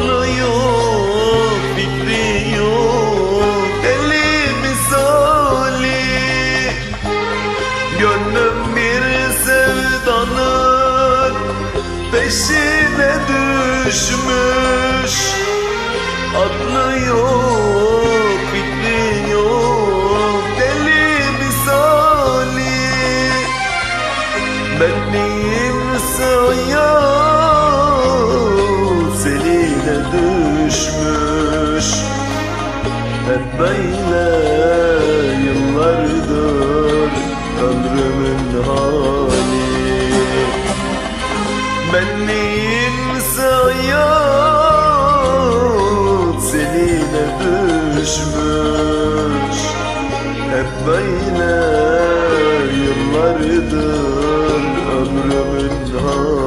Aklı yok, fikri yok Deli misali Gönlüm bir sevdanın Peşine düşmüş. Aklı yok, fikri yok Deli misali Benliğim sayar? Seline böyle yıllardır Ömrümün hali. Benliğim sayar Seline düşmüş. Hep böyle yıllardır ömrümün hali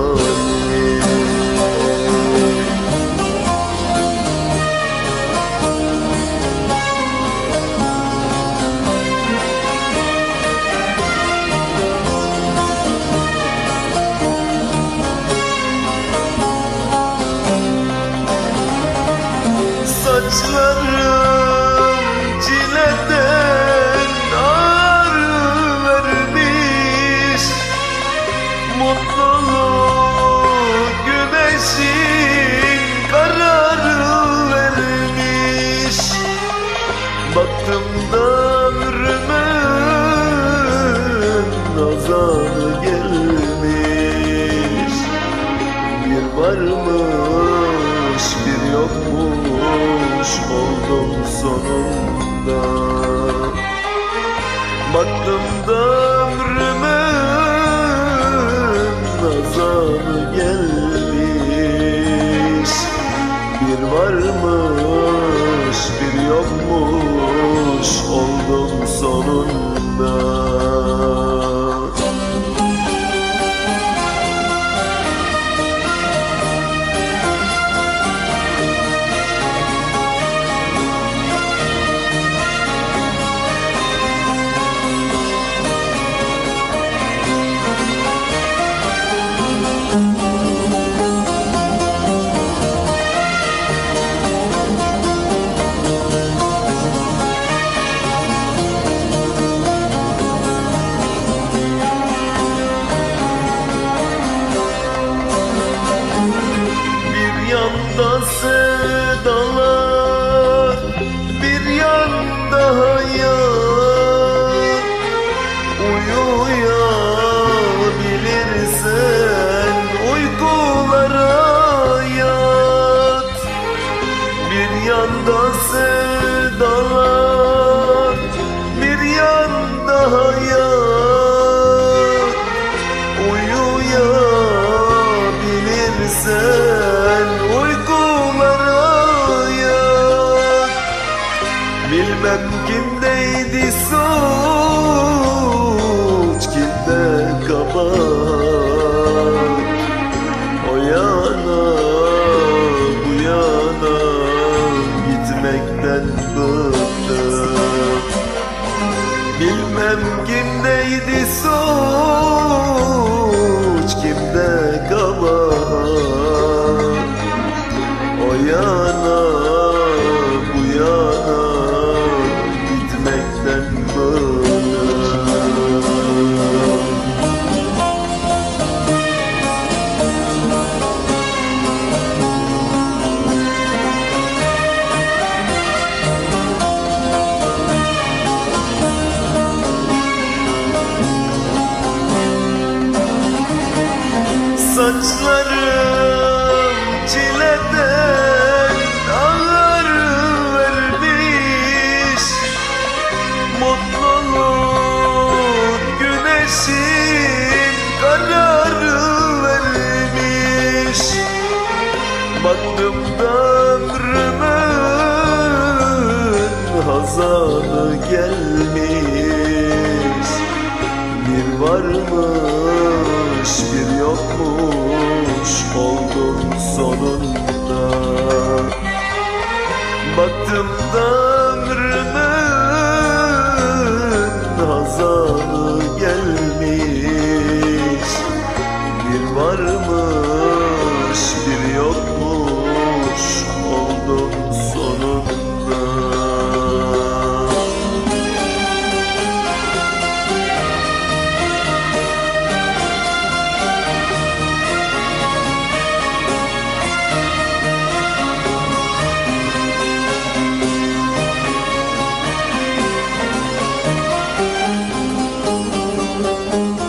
Saçlarım çileden ağrı vermiş. Mutluluk güneşin kararı vermiş. Baktım da ömrümün nazanı gelmiş. Bir varmış bir yokmuş oldum sonunda. Baktım da ömrümün nazanı gelmiş. Bir varmış Bir yanda sevdalar Bir yanda hayat. Uyuyabilirsen uykulara yat Bilmem kimdeydi suç Kimdeydi suç kimde Saçlarım çileden ağır vermiş. Mutluluk güneşin kararı vermiş. Baktım da ömrümün hazanı gelmiş. Bir varmış bir yokmuş oldum sonunda. Baktım da Música